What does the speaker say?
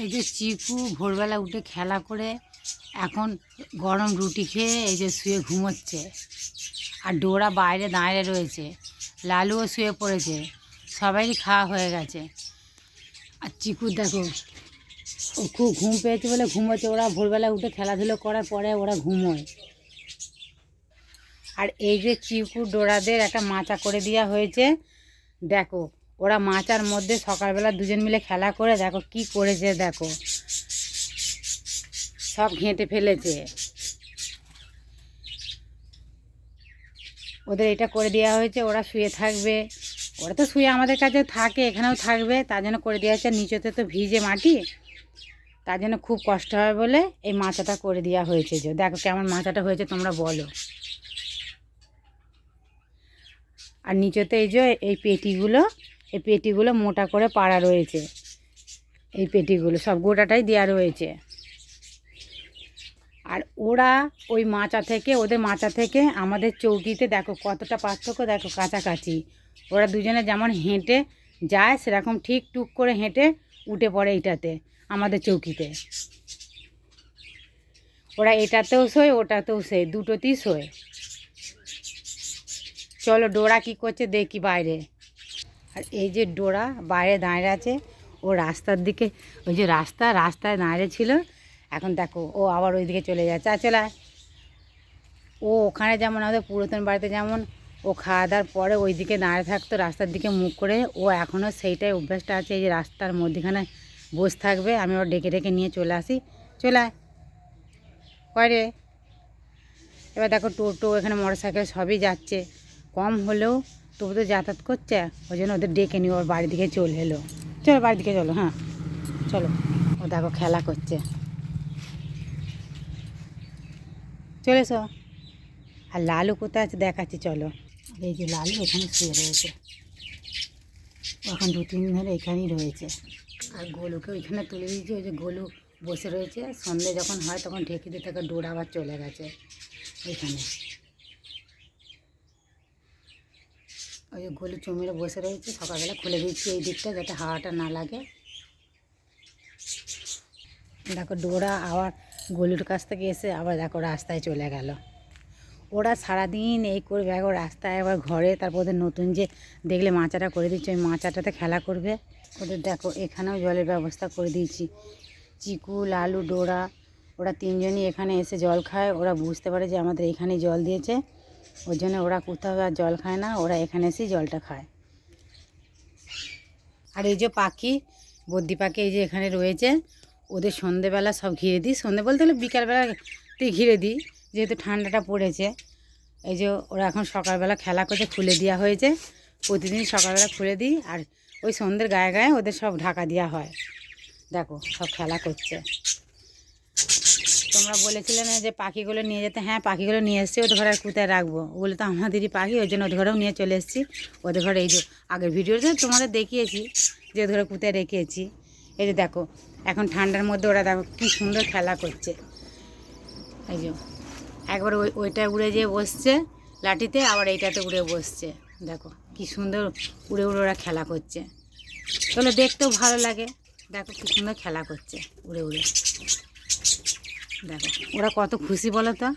এই যে চিকু ভোরবেলা উঠে খেলা করে, এখন গরম রুটি খেয়ে এই যে শুয়ে ঘুমোচ্ছে। আর ডোরা বাইরে দাঁড়িয়ে রয়েছে, লালুও শুয়ে পড়েছে, সবারই খাওয়া হয়ে গেছে। আর চিকু দেখো, ও খুব ঘুম পেয়েছে বলে ঘুমোচ্ছে, ওরা ভোরবেলা উঠে খেলাধুলো করার পরে ওরা ঘুমোয়। আর এই যে চিকু ডোরাদের একটা মাচা করে দেওয়া হয়েছে, দেখো ওরা মাচার মধ্যে সকালবেলা দুজন মিলে খেলা করে দেখো কি করেছে, দেখো। সব ঘেঁটে ফেলেছে। ওদের এটা করে দেওয়া হয়েছে, ওরা শুয়ে থাকবে। ওরা তো শুয়ে আমাদের কাছে থাকে, এখানেও থাকবে। তার জন্য করে দেওয়া হয়েছে নিচেতে তো ভিজে মাটি। তার জন্য খুব কষ্ট হয় বলে এই মাচাটা করে দেওয়া হয়েছে যে, দেখো কেমন মাচাটা হয়েছে, তোমরা বলো। আর নিচেতে এই যে, এই পেটিগুলো এই পেটিগুলো মোটা করে পাড়া রয়েছে। এই পেটিগুলো সব গোটাটাই দেওয়া রয়েছে। আর ওরা ওই মাচা থেকে, ওদের মাচা থেকে আমাদের চৌকিতে দেখো কতটা পার্থক্য, দেখো কাছাকাছি। ওরা দুজনে যেমন হেঁটে যায়, সেরকম ঠিক টুক করে হেঁটে উঠে পড়ে এইটাতে, আমাদের চৌকিতে। ওরা এটাতেও শোয়, ওটাতেও শোয়, দুটোতেই শোয়। চলো ডোরা কি করছে দেখি বাইরে। আর এই যে ডোরা বাইরে দাঁড়িয়ে আছে, ও রাস্তার দিকে, ওই যে রাস্তা, রাস্তায় দাঁড়িয়ে ছিল। এখন দেখো, ও আবার ওই দিকে চলে যাচ্ছে। আর চলে ও ওখানে যেমন আমাদের পুরাতন বাড়িতে যেমন, ও খাওয়া দাওয়ার পরে ওই দিকে দাঁড়িয়ে থাকতো, রাস্তার দিকে মুখ করে। ও এখনও সেইটাই অভ্যাসটা আছে, এই যে রাস্তার মধ্যেখানে বসে থাকবে। আমি ওর ডেকে ডেকে নিয়ে চলে আসি। চলে আয়। কয় রে? এবার দেখো টোটো, এখানে মোটর সাইকেল সবই যাচ্ছে। কম হলেও তবু তো যাতায়াত করছে, ওই জন্য ওদের ডেকে নিয়ে ওর বাড়ির দিকে চলে এলো। চলো বাড়ির দিকে চলো হ্যাঁ। চলো, ও দেখো খেলা করছে। চলে এসো। আর লালু কোথায় আছে দেখাচ্ছি, চলো। এই যে লালু এখানে শুয়ে রয়েছে। এখন দু, তিন দিন ধরে এখানেই রয়েছে। আর গোলুকে ওইখানে তুলে দিয়েছে, ওই যে গোলু বসে রয়েছে। সন্ধে যখন হয়, তখন ঢেকে দিয়ে তাকে ডোর আবার চলে গেছে। ওইখানে। ওই যে গলি চুমিরে বসে রয়েছে, সকালবেলা খুলে দিচ্ছি এই দিকটা যাতে হাওয়াটা না লাগে। দেখো ডোরা আবার গলির কাছ থেকে এসে আবার দেখো রাস্তায় চলে গেল। ওরা সারাদিন এই করবে একবার রাস্তায় আবার ঘরে, তারপর ওদের নতুন যে দেখলে মাচাটা করে দিচ্ছে, ওই মাচাটাতে খেলা করবে। ওদের দেখো এখানেও জলের ব্যবস্থা করে দিয়েছি। চিকু, লালু, ডোরা, ওরা তিনজনই এখানে এসে জল খায়, ওরা বুঝতে পারে যে আমাদের এখানে জল দিয়েছে। ওর জন্য ওরা কোথাও আর জল খায় না, ওরা এখানে এসেই জলটা খায়। আর এই যে পাখি বদ্যি পাখি এই যে এখানে রয়েছে, ওদের সন্ধেবেলা সব ঘিরে দিই। সন্ধে বলতে গেলে বিকালবেলাতে ঘিরে দিই, যেহেতু ঠান্ডাটা পড়েছে। এই যে ওরা এখন সকালবেলা খেলা করছে, খুলে দেওয়া হয়েছে। প্রতিদিন সকালবেলা খুলে দিই, আর ওই সন্ধ্যের গায়ে গায়ে ওদের সব ঢাকা দেওয়া হয়। দেখো, সব খেলা করছে। তোমরা বলেছিলে না যে পাখিগুলো নিয়ে যেতে হ্যাঁ পাখিগুলো নিয়ে এসেছি, ওদের ঘরে আর কোথায় রাখব? ওগুলো তো আমাদেরই পাখি, ওই জন্য ওদের ঘরেও নিয়ে চলে এসেছি। ওদের ঘরে এই যে, আগের ভিডিওতে তোমাদের দেখিয়েছি যে ওদের ঘরে কোথায় রেখেছি। এই যে দেখো, এখন ঠান্ডার মধ্যে ওরা দেখো কী সুন্দর খেলা করছে। এই যে, একবার ওই, ওইটা উড়ে যেয়ে বসছে লাঠিতে, আবার এইটাতে উড়ে বসছে। দেখো, কি সুন্দর উড়ে উড়ে ওরা খেলা করছে। তাহলে দেখতেও ভালো লাগে। দেখো কি সুন্দর খেলা করছে উড়ে উড়ে। দেখো ওরা কত খুশি বলো তো?